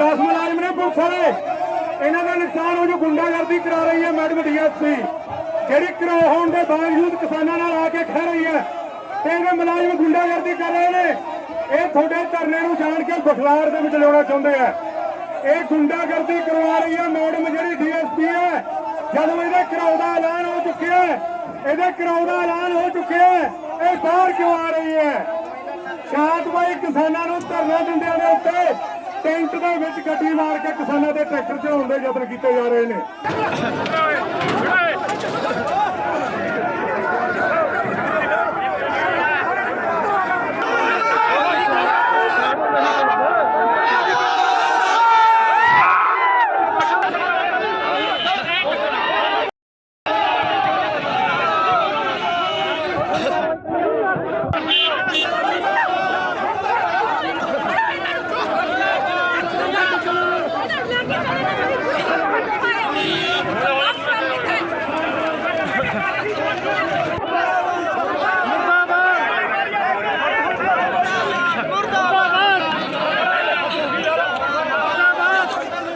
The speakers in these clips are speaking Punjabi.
10 ਮੁਲਾਜ਼ਮ ਨੇ ਪੁਲਿਸ ਵਾਲੇ। ਇਹਨਾਂ ਦਾ ਨੁਕਸਾਨ ਹੋ ਜੋ ਗੁੰਡਾਗਰਦੀ ਕਰਾ ਰਹੀ ਹੈ ਮੈਡਮ ਡੀਐਸਪੀ। ਜਿਹੜੀ ਕਰਾ ਹੋਣ ਦੇ ਬਾਵਜੂਦ ਕਿਸਾਨਾਂ ਨਾਲ ਆ ਕੇ ਖੜ ਰਹੀ ਹੈ ਤੇ ਇਹਦੇ ਮੁਲਾਜ਼ਮ ਗੁੰਡਾਗਰਦੀ ਕਰ ਰਹੇ ਨੇ। ਇਹ ਤੁਹਾਡੇ ਧਰਨੇ ਨੂੰ ਜਾਣ ਕੇ ਬਖਲਾਰ ਦੇ ਵਿੱਚ ਲਿਆਉਣਾ ਚਾਹੁੰਦੇ ਆ। ਇਹ ਗੁੰਡਾਗਰਦੀ ਕਰਵਾ ਰਹੀ ਹੈ ਮੈਡਮ ਜਿਹੜੀ ਡੀਐਸਪੀ ਹੈ। ਜਦੋਂ ਇਹਦੇ ਕਰਾਉ ਦਾ ਐਲਾਨ ਹੋ ਚੁੱਕਿਆ ਹੈ, ਇਹਦੇ ਕਰਾਉ ਦਾ ਐਲਾਨ ਹੋ ਚੁੱਕਿਆ ਹੈ, ਇਹ ਬਾਹਰ ਕਿਉਂ ਆ ਰਹੀ ਹੈ? ਸ਼ਾਂਤ ਸ਼ਾਂਤਮਈ ਕਿਸਾਨਾਂ ਨੂੰ ਧਰਨਾ ਦਿੰਦਿਆਂ ਦੇ ਉੱਤੇ ਟੈਂਟ ਦੇ ਵਿੱਚ ਗੱਡੀ ਮਾਰ ਕੇ ਕਿਸਾਨਾਂ ਦੇ ਟਰੈਕਟਰ ਚੜਾਉਣ ਦੇ ਯਤਨ ਕੀਤੇ ਜਾ ਰਹੇ ਨੇ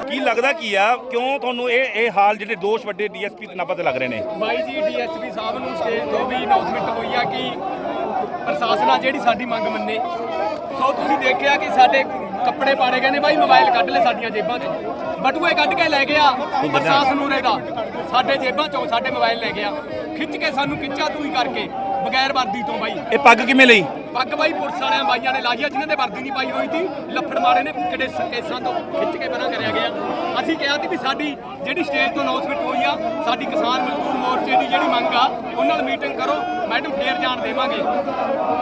ਕੀ ਲੱਗਦਾ ਕੀ ਆ? ਕਿਉਂ ਤੁਹਾਨੂੰ ਇਹ ਇਹ ਹਾਲ ਜਿਹੜੇ ਦੋਸ਼ ਵੱਡੇ ਡੀਐਸਪੀ ਤੇ ਨਾਭਾ ਤੇ ਲੱਗ ਰਹੇ ਨੇ? ਬਾਈ ਜੀ, ਡੀਐਸਪੀ ਸਾਹਿਬ ਨੂੰ ਸਟੇਜ ਤੋਂ ਵੀ ਅਨਾਉਂਸਮੈਂਟ ਹੋਈ ਆ ਕਿ ਪ੍ਰਸ਼ਾਸਨ ਆ ਜਿਹੜੀ ਸਾਡੀ ਮੰਗ ਮੰਨੇ। ਸੋ ਤੁਸੀਂ ਦੇਖਿਆ ਕਿ ਸਾਡੇ ਕੱਪੜੇ ਪਾੜੇ ਗਏ ਨੇ ਬਾਈ ਮੋਬਾਈਲ ਕੱਢ ਲੈ ਸਾਡੀਆਂ ਜੇਬਾਂ 'ਚ। ਬਟੂਏ ਕੱਢ ਕੇ ਲੈ ਗਿਆ ਪ੍ਰਸ਼ਾਸਨ ਉਰੇ ਦਾ। ਸਾਡੇ ਜੇਬਾਂ 'ਚੋਂ ਸਾਡੇ ਮੋਬਾਈਲ ਲੈ ਗਿਆ। ਖਿੱਚ ਕੇ ਸਾਨੂੰ ਖਿੱਚਾ ਤੂੰ ਕਰਕੇ ਬਗੈਰ ਵਰਦੀ ਤੋਂ ਬਾਈ। ਇਹ ਪੱਗ ਕਿਵੇਂ ਲਈ? ਪੱਗ ਬਾਈ ਪੁਲਿਸ ਵਾਲਿਆਂ ਬਾਈਆਂ ਨੇ ਲਾਈ ਆ ਜਿਨ੍ਹਾਂ ਦੇ ਵਰਦੀ ਨਹੀਂ ਪਾਈ ਹੋਈ ਸੀ। ਲੱਫੜ ਮਾਰੇ ਨੇ ਕਿਹੜੇ ਕੇਸਾਂ ਤੋਂ ਖਿੱਚ ਕੇ ਬਣਾ ਕਰਿਆ ਗਿਆ। ਅਸੀਂ ਕਿਹਾ ਸੀ ਵੀ ਸਾਡੀ ਜਿਹੜੀ ਸਟੇਜ ਤੋਂ ਅਨਾਉਂਸਮੈਂਟ ਹੋਈ ਆ ਸਾਡੀ ਕਿਸਾਨ ਮਜ਼ਦੂਰ ਮੋਰਚੇ ਦੀ ਜਿਹੜੀ ਮੰਗ ਆ ਉਹਨਾਂ ਨਾਲ ਮੀਟਿੰਗ ਕਰੋ। ਮੈਡਮ ਫੇਰ ਜਾਣ ਦੇਵਾਂਗੇ।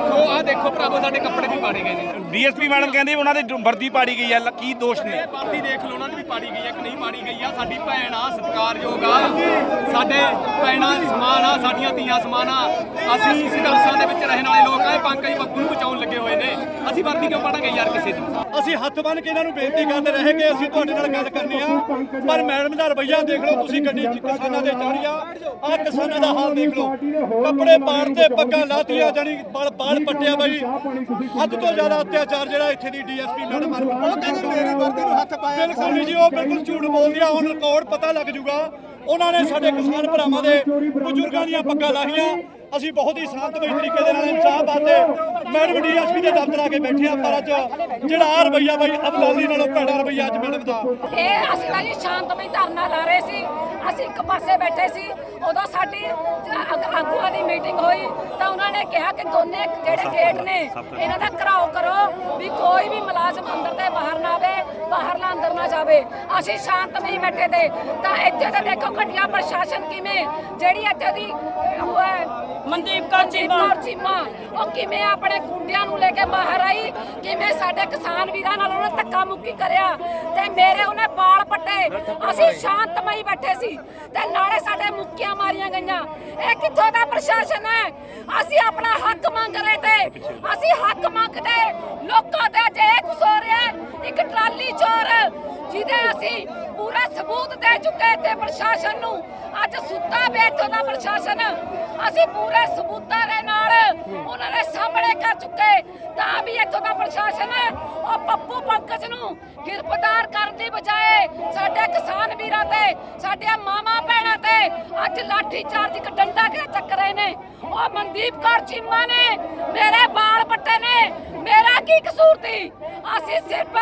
ਸੋ ਆਹ ਦੇਖੋ ਭਰਾਵੋ ਸਾਡੇ ਕੱਪੜੇ ਵੀ ਪਾੜੇ ਗਏ ਨੇ। ਡੀਐਸਪੀ ਮੈਡਮ ਕਹਿੰਦੇ ਉਹਨਾਂ ਦੀ ਵਰਦੀ ਪਾੜੀ ਗਈ ਆ ਲ- ਕੀ ਦੋਸ਼ ਨੇ? ਇਹ ਵਰਦੀ ਦੇਖ ਲਓ ਉਹਨਾਂ ਦੀ ਵੀ ਪਾੜੀ ਗਈ ਆ ਕਿ ਨਹੀਂ ਪਾੜੀ ਗਈ ਆ। ਸਾਡੀ ਭੈਣ ਆ ਸਤਿਕਾਰਯੋਗ ਆ। ਸਾਡੇ ਭੈਣਾਂ ਸਮਾਨ ਆ ਸਾਡੀਆਂ ਧੀਆਂ ਸਮਾਨ ਆ। ਅਸੀਂ ਸੰਘਰਸ਼ਾਂ ਦੇ ਵਿੱਚ ਰਹਿਣ ਵਾਲੇ ਲੋਕ ਆ ਇਹ ਪੰਕਜ ਬੱਬੂ ਨੂੰ ਬਚਾਉਣ ਲੱਗੇ ਹੋਏ ਨੇ। ਅਸੀਂ ਵਰਦੀ ਕਿਉਂ ਪਾੜਾਂਗੇ ਯਾਰ ਕਿਸੇ ਦੀ? ਅਸੀਂ ਹੱਥ ਬੰਨ ਕੇ ਇਹਨਾਂ ਨੂੰ ਬੇਨਤੀ ਕਰਦੇ ਰਹੇ ਕਿ ਅਸੀਂ ਤੁਹਾਡੇ ਨਾਲ ਗੱਲ ਕਰਨੀ ਆ। ਪਰ ਮੈਡਮ ਦਾ ਰਵੱਈਆ ਦੇਖ ਲਓ ਤੁਸੀਂ ਗੱਡੀ 'ਚ ਕਿਸਾਨਾਂ ਦੇ ਚਾੜੀਆਂ ਆ। ਕਿਸਾਨਾਂ ਦਾ ਹਾਲ ਦੇਖ ਲਓ। ਕੱਪੜੇ ਪਾੜਦੇ ਪੱਗਾਂ ਲਾਤੀਆਂ ਜਾਨੀ ਬਾਲ ਬਾਲ ਪੱਟਿਆ ਬਾਈ। ਹੱਦ ਤੋਂ ਜ਼ਿਆਦਾ ਅਤਿਆਚਾਰ ਜਿਹੜਾ ਇੱਥੇ ਦੀ ਡੀਐਸਪੀ ਮੈਡਮ ਉਹ ਕਹਿੰਦੇ ਮੇਰੇ ਵਰਦੀ ਨੂੰ ਹੱਥ ਪਾਇਆ ਬਿਲਕੁਲ ਨਹੀਂ ਜੀ ਉਹ ਬਿਲਕੁਲ ਝੂਠ ਬੋਲਦੀ ਆ ਹੁਣ ਰਿਕਾਰਡ ਪਤਾ ਲੱਗ ਜੂਗਾ। ਉਹਨਾਂ ਨੇ ਸਾਡੇ ਕਿਸਾਨ ਭਰਾਵਾਂ ਦੇ ਬਜ਼ੁਰਗਾਂ ਦੀਆਂ ਪੱਗਾਂ ਲਾਹੀਆਂ। ਅਸੀਂ ਬਹੁਤ ਹੀ ਸ਼ਾਂਤਮਈ ਤਰੀਕੇ ਦੇ ਨਾਲ ਇਨਸਾਫ ਬਾਤੇ ਮੈਡਮ ਡੀਐਸਪੀ ਦੇ ਦਫ਼ਤਰ ਆ ਕੇ ਬੈਠੇ ਆ ਪਰ ਅੱਜ ਜਿਹੜਾ ਆ ਰਵਈਆ ਬਾਈ ਅਬਦਾਲੀ ਨਾਲੋਂ ਭੈੜਾ ਰਵਈਆ ਅੱਜ ਮੈਡਮ ਦਾ। ਇਹ ਅਸੀਂ ਤਾਂ ਜੀ ਸ਼ਾਂਤਮਈ ਧਰਨਾ ਲਾ ਰਹੇ ਸੀ ਅਸੀਂ ਇੱਕ ਪਾਸੇ ਬੈਠੇ ਸੀ ਉਦੋਂ ਸਾਡੀ ਆਗੂਆਂ ਦੀ ਮੀਟਿੰਗ ਹੋਈ ਤਾਂ ਉਹਨਾਂ ਨੇ ਕਿਹਾ ਕਿ ਦੋਨੇ ਜਿਹੜੇ ਗੇਟ ਨੇ ਇਹਨਾਂ ਦਾ ਘਰਾਓ ਕਰੋ ਵੀ ਕੋਈ ਵੀ ਮੁਲਾਜ਼ਮ ਅੰਦਰ ਤੇ ਬਾਹਰ ਨਾ ਆਵੇ ਬਾਹਰਲਾ ਅੰਦਰ ਨਾ ਜਾਵੇ। ਅਸੀਂ ਸ਼ਾਂਤਮਈ ਬੈਠੇ ਤੇ। ਤਾਂ ਇੱਥੇ ਤਾਂ ਦੇਖੋ ਘਟੀਆ ਪ੍ਰਸ਼ਾਸਨ ਕਿਵੇਂ ਜਿਹੜੀ ਇੱਥੇ ਦੀ ਉਹ ਹੈ ਮਨਦੀਪ ਕੌਰ ਚੀਮਾ। ਉਹ ਕਿਵੇਂ ਆਪਣੇ ਗੁੰਡਿਆਂ ਨੂੰ ਲੈ ਕੇ ਬਾਹਰ ਆਈ ਕਿਵੇਂ ਸਾਡੇ ਕਿਸਾਨ ਵੀਰਾਂ ਨਾਲ ਉਹਨੇ ਧੱਕਾ ਮੁੱਕੀ ਕਰਿਆ। ਤੇ ਮੇਰੇ ਉਹਨੇ ਬਾਲ ਪੱਟੇ। ਅਸੀਂ ਸ਼ਾਂਤਮਈ ਬੈਠੇ ਸੀ। ਤੇ ਨਾਲੇ ਸਾਡੇ ਮੁੱਕੀਆਂ ਮਾਰੀਆਂ ਗਈਆਂ। ਇਹ ਕਿੱਥੋਂ ਦਾ ਪ੍ਰਸ਼ਾਸਨ ਹੈ? ਅਸੀਂ ਆਪਣਾ ਹੱਕ ਮੰਗ ਰਹੇ ਤੇ। ਅਸੀਂ ਹੱਕ ਮੰਗਦੇ ਲੋਕਾਂ ਤੇ ਜੇ ਕੁਛ ਹੋ ਰਿਹਾ ਹੈ, ਇੱਕ ਟਰਾਲੀ ਚੋਰ ਜਿਹਦੇ ਅਸੀਂ ਪੂਰਾ ਸਬੂਤ ਦੇ ਚੁੱਕੇ ਤੇ ਪ੍ਰਸ਼ਾਸਨ ਨੂੰ, ਅੱਜ ਸੁੱਤਾ ਪਿਆ ਇੱਥੋਂ ਦਾ ਪ੍ਰਸ਼ਾਸਨ। ਅਸੀਂ ਪੂਰੇ ਸਬੂਤਾਂ ਦੇ ਨਾਲ ਉਹਨਾਂ ਦੇ ਸਾਹਮਣੇ ਕਰ ਚੁੱਕੇ ਤਾਂ ਵੀ ਇੱਥੋਂ ਦਾ ਪ੍ਰਸ਼ਾਸਨ, ਉਹ ਪੱਪੂ ਪੰਕਜ ਨੂੰ ਗ੍ਰਿਫਤਾਰ ਕਰਨ ਦੀ ਬਜਾਏ ਸਾਡੇ ਕਿਸਾਨ ਵੀਰਾਂ ਤੇ ਸਾਡੇ ਮਾਮਾ ਭੈਣਾਂ ਤੇ ਅੱਜ ਲਾਠੀ ਚਾਰਜ ਇੱਕ ਡੰਡਾ ਕੇ ਚੱਕ ਰਹੇ ਨੇ? ਉਹ ਮਨਦੀਪ ਕੌਰ ਚੀਮਾ ਨੇ ਮੇਰੇ ਬਾਲ ਪੱਟੇ ਨੇ ਮੇਰਾ ਕੀ ਕਸੂਰ ਸੀ? ਅਸੀਂ ਸਿਰਫ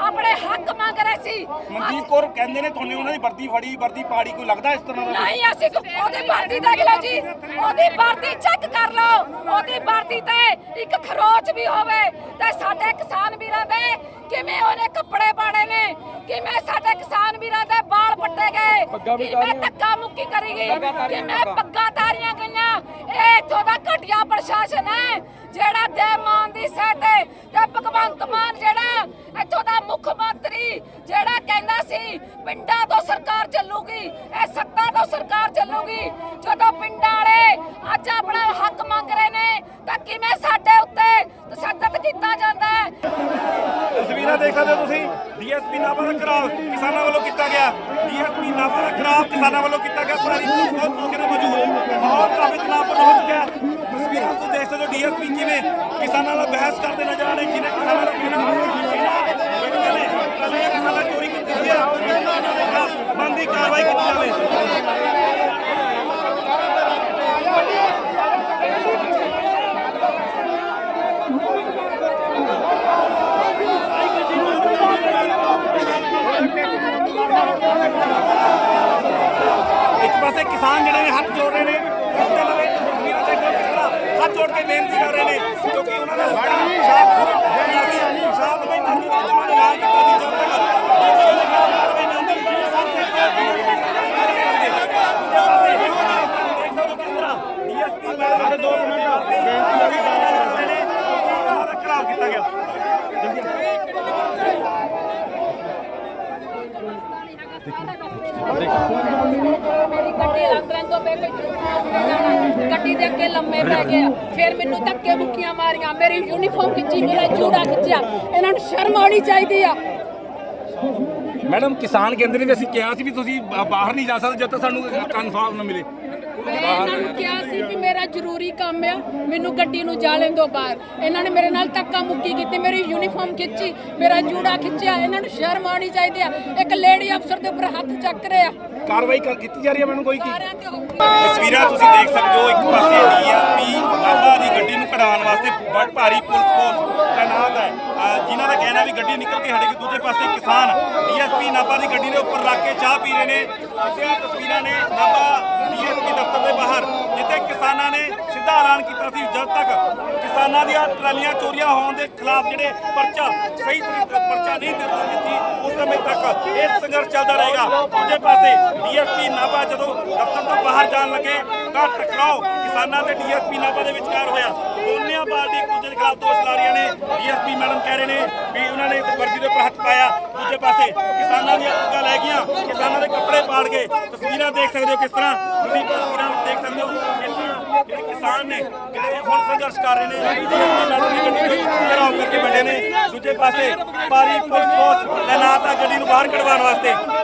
ਆਪਣੇ ਹੱਕ ਮੰਗ ਰਹੇ ਸੀ। ਮਨਦੀਪ ਕੌਰ ਕਹਿੰਦੇ ਨੇ ਤੁਹਾਨੂੰ ਉਹਨਾਂ ਦੀ ਵਰਦੀ ਫੜੀ ਵਰਦੀ ਪਾੜੀ ਕੋਈ ਲੱਗਦਾ ਇਸ ਤਰ੍ਹਾਂ ਦਾ ਨਹੀਂ ਅਸੀਂ ਕੋ- ਉਹਦੀ ਵਰਦੀ ਦੇਖ ਲਓ ਜੀ। ਉਹਦੀ ਵਰਦੀ ਚੈੱਕ ਕਰ ਲਓ। ਉਹਦੀ ਵਰਦੀ ਤੇ ਇੱਕ ਖਰੋਚ ਵੀ ਹੋਵੇ ਤੇ ਸਾਡੇ ਕਿਸਾਨ ਵੀਰਾਂ ਦੇ ਕਿਵੇਂ ਉਹਨੇ ਕੱਪੜੇ ਪਾੜੇ ਨੇ? ਕਿਵੇਂ ਸਾਡੇ ਕਿਸਾਨ ਵੀਰਾਂ ਦੇ ਵਾਲ ਪੱਟੇ ਗਏ? ਕਿਵੇਂ ਧੱਕਾ ਮੁੱਕੀ ਕਰੀ ਗਈ? ਕਿਵੇਂ ਪੱਗਾਂ। ਤਾਰੀਆਂ ਗਈਆਂ? ਇਹ ਇੱਥੋਂ ਦਾ ਘਟੀਆ ਪ੍ਰਸ਼ਾਸਨ ਹੈ ਜਿਹੜਾ ਦੇ ਮਾਨ ਦੀ ਸਹਿ ਤੇ ਤੇ ਭਗਵੰਤ ਮਾਨ ਜਿਹੜਾ ਇੱਥੋਂ ਦਾ ਮੁੱਖ ਮੰਤਰੀ ਜਿਹੜਾ ਕਹਿੰਦਾ ਸੀ ਪਿੰਡਾਂ ਤੋਂ ਸਰਕਾਰ ਚੱਲੂਗੀ। ਇਹ ਸੱਤਾ ਤੋਂ ਸਰਕਾਰ ਚੱਲੂਗੀ। ਜਦੋਂ ਪਿੰਡਾਂ ਵਾਲੇ ਅੱਜ ਆਪਣਾ ਹੱਕ ਮੰਗ ਰਹੇ ਨੇ ਤਾਂ ਕਿਵੇਂ ਸਾਡੇ ਉੱਤੇ ਤਸ਼ੱਦਦ ਕੀਤਾ ਜਾਂਦਾ ਤਸਵੀਰਾਂ ਦੇਖ ਸਕਦੇ ਹੋ ਤੁਸੀਂ? ਡੀਐਸਪੀ ਨਾਭਾ ਦਾ ਖਰਾਬ ਕਿਸਾਨਾਂ ਵੱਲੋਂ ਕੀਤਾ ਗਿਆ। ਡੀਐਸਪੀ ਨਾਭਾ ਦਾ ਖਰਾਬ ਕਿਸਾਨਾਂ ਵੱਲੋਂ ਕੀਤਾ ਗਿਆ। ਪੂਰਾ ਬਹੁਤ ਮੌਕੇ ਤੇ ਮੌਜੂਦ ਬਹੁਤ ਕਾਫੀ ਤਣਾਅਪੂਰਨ ਹੋ ਚੁੱਕਿਆ ਹੈ। ਤਸਵੀਰਾਂ ਤੋਂ ਦੇਖ ਸਕਦੇ ਹੋ ਡੀਐਸਪੀ ਕਿਵੇਂ ਕਿਸਾਨਾਂ ਨਾਲ ਬਹਿਸ ਕਰਦੇ ਨਜ਼ਰ ਆ ਰਹੇ, ਕਿਵੇਂ ਕਿਸਾਨਾਂ ਨਾਲ ਕਿਵੇਂ ਕਿਸਾਨਾਂ ਕਿਸਾਨ ਜਿਹੜੇ ਨੇ ਹੱਥ ਜੋੜ ਰਹੇ ਨੇ ਉਸ ਦੇ ਨਾਲ ਇਹ ਤਸਵੀਰਾਂ ਦੇਖੋ ਕਿਸ ਤਰ੍ਹਾਂ ਹੱਥ ਜੋੜ ਕੇ ਬੇਨਤੀ ਕਰ ਰਹੇ ਨੇ, ਕਿਉਂਕਿ ਉਹਨਾਂ ਦਾ ਸਾਡਾ ਸ਼ਾਂਤ ਸ਼ਾਂਤਮਈ ਧਰਨੇ ਦੇ ਉਹਨਾਂ ਨੇ ਐਲਾਨ ਕੀਤਾ ਸੀ ਜਦ ਤੱਕ ਕਾਰਵਾਈ ਨਾ ਗੱਡੀ ਅੰਦਰਾਂ ਤੋਂ ਬੇਬੇ ਜਾਣਾ ਗੱਡੀ ਦੇ ਅੱਗੇ ਲੰਮੇ ਪੈ ਗਿਆ ਫਿਰ ਮੈਨੂੰ ਧੱਕੇ ਮੁੱਕੀਆਂ ਮਾਰੀਆਂ। ਮੇਰੀ ਯੂਨੀਫਾਰਮ ਖਿੱਚੀ, ਮੇਰਾ ਜੂੜਾ ਖਿੱਚਿਆ। ਇਹਨਾਂ ਨੂੰ ਸ਼ਰਮ ਆਉਣੀ ਚਾਹੀਦੀ ਆ। ਮੈਡਮ, ਕਿਸਾਨ ਕਹਿੰਦੇ ਨੇ ਅਸੀਂ ਕਿਹਾ ਸੀ ਵੀ ਤੁਸੀਂ ਬਾਹਰ ਨਹੀਂ ਜਾ ਸਕਦੇ ਜਦ ਤੱਕ ਸਾਨੂੰ ਕਨਫਰਮ ਨਾ ਮਿਲੇ। ਮੈਂ ਇਹਨਾਂ ਨੂੰ ਕਿਹਾ ਸੀ ਵੀ ਮੇਰਾ ਜ਼ਰੂਰੀ ਕੰਮ ਆ ਮੈਨੂੰ ਗੱਡੀ ਨੂੰ ਜਾ ਲੈਣ ਦਿਓ ਬਾਹਰ। ਇਹਨਾਂ ਨੇ ਮੇਰੇ ਨਾਲ ਧੱਕਾ ਮੁੱਕੀ ਕੀਤੀ ਮੇਰੀ ਯੂਨੀਫਾਰਮ ਖਿੱਚੀ ਮੇਰਾ ਜੂੜਾ ਖਿੱਚਿਆ ਇਹਨਾਂ ਨੂੰ ਸ਼ਰਮ ਆਉਣੀ ਚਾਹੀਦੀ ਆ। ਇੱਕ ਲੇਡੀ ਅਫਸਰ ਦੇ ਉੱਪਰ ਹੱਥ ਚੱਕ ਰਿਹਾ। ਕਾਰਵਾਈ ਕਰ ਕੀਤੀ ਜਾ ਰਹੀ ਹੈ ਮੈਨੂੰ ਕੋਈ ਕੀ? ਸਾਰਿਆਂ ਤੇ ਹੋ ਤਸਵੀਰਾਂ ਤੁਸੀਂ ਦੇਖ ਸਕਦੇ ਹੋ ਇੱਕ ਪਾਸੇ ਡੀਐਸਪੀ ਵਾਸਤੇ ਬੜ ਭਾਰੀ ਪੁਲਿਸ ਫੋਰਸ ਤਾਇਨਾਤ ਹੈ। ਅਹ ਜਿਨ੍ਹਾਂ ਦਾ ਕਹਿਣਾ ਵੀ ਗੱਡੀ ਨਿਕਲ ਕੇ ਹਟੇਗੀ ਦੂਜੇ ਪਾਸੇ ਕਿਸਾਨ ਡੀਐਸਪੀ ਨਾਭਾ ਦੀ ਗੱਡੀ ਦੇ ਉੱਪਰ ਰੱਖ ਕੇ ਚਾਹ ਪੀ ਰਹੇ ਨੇ। ਅਸੀਂ ਤਸਵੀਰਾਂ ਨੇ ਨਾਭਾ ਡੀਐਸਪੀ ਦਫ਼ਤਰ ਦੇ ਬਾਹਰ, ਜਿੱਥੇ ਕਿਸਾਨਾਂ ਨੇ ਸਿੱਧਾ ਐਲਾਨ ਕੀਤਾ ਸੀ। ਜਦ ਤੱਕ ਕਿਸਾਨਾਂ ਦੀਆਂ ਟਰਾਲੀਆਂ ਚੋਰੀਆਂ ਹੋਣ ਦੇ ਖਿਲਾਫ ਜਿਹੜੇ ਪਰਚਾ, ਸਹੀ ਤਰੀਕੇ ਪਰਚਾ ਨਹੀਂ ਦਿੱਤਾ ਦਿੱਤੀ ਉਸ ਸਮੇਂ ਤੱਕ ਇਹ ਸੰਘਰਸ਼ ਚੱਲਦਾ ਰਹੇਗਾ। ਦੂਜੇ ਪਾਸੇ ਡੀਐਸਪੀ ਨਾਭਾ ਜਦੋਂ ਦਫ਼ਤਰ ਤੋਂ ਬਾਹਰ ਜਾਣ ਲੱਗੇ ਤਾਂ ਟਕਰਾਓ ਕਿਸਾਨਾਂ ਤੇ ਡੀਐਸਪੀ ਨਾਭਾ ਦੇ ਵਿਚਕਾਰ ਹੋਇਆ। ਦੋਨਿਆਂ ਪਾਰਟੀ ਇੱਕ ਦੂਜੇ ਦੇ ਖਿਲਾਫ ਦੋਸ਼ ਲਾ ਰਹੀਆਂ ਨੇ, ਡੀਐਸਪੀ ਮੈਡਮ ਕਹਿ ਰਹੇ ਨੇ ਵੀ ਉਹਨਾਂ ਨੇ ਵਰਦੀ ਦੇ ਉੱਪਰ ਹੱਥ ਪਾਇਆ। ਦੂਜੇ ਪਾਸੇ ਕਿਸਾਨਾਂ ਦੀਆਂ ਅੱਗਾਂ ਲੈ ਗਈਆਂ। ਕਿਸਾਨਾਂ ਦੇ ਕੱਪੜੇ ਪਾੜ ਗਏ ਤਸਵੀਰਾਂ ਦੇਖ ਸਕਦੇ ਹੋ ਕਿਸ ਤਰ੍ਹਾਂ ਤੁਸੀਂ ਤਸਵੀਰਾਂ ਦੇਖ ਸਕਦੇ ਹੋ ਕਿਸ ਤਰ੍ਹਾਂ ਜਿਹੜੇ ਕਿਸਾਨ ਨੇ, ਜਿਹੜੇ ਹੁਣ ਸੰਘਰਸ਼ ਕਰ ਰਹੇ ਨੇ DSP ਮੈਡਮ ਦੀ ਗੱਡੀ ਨੂੰ ਕਰਕੇ ਬੈਠੇ ਨੇ। ਦੂਜੇ ਪਾਸੇ ਭਾਰੀ ਪੁਲਿਸ ਫੋਰਸ ਤੈਨਾਤ ਆ ਗੱਡੀ ਨੂੰ ਬਾਹਰ ਕਢਵਾਉਣ ਵਾਸਤੇ।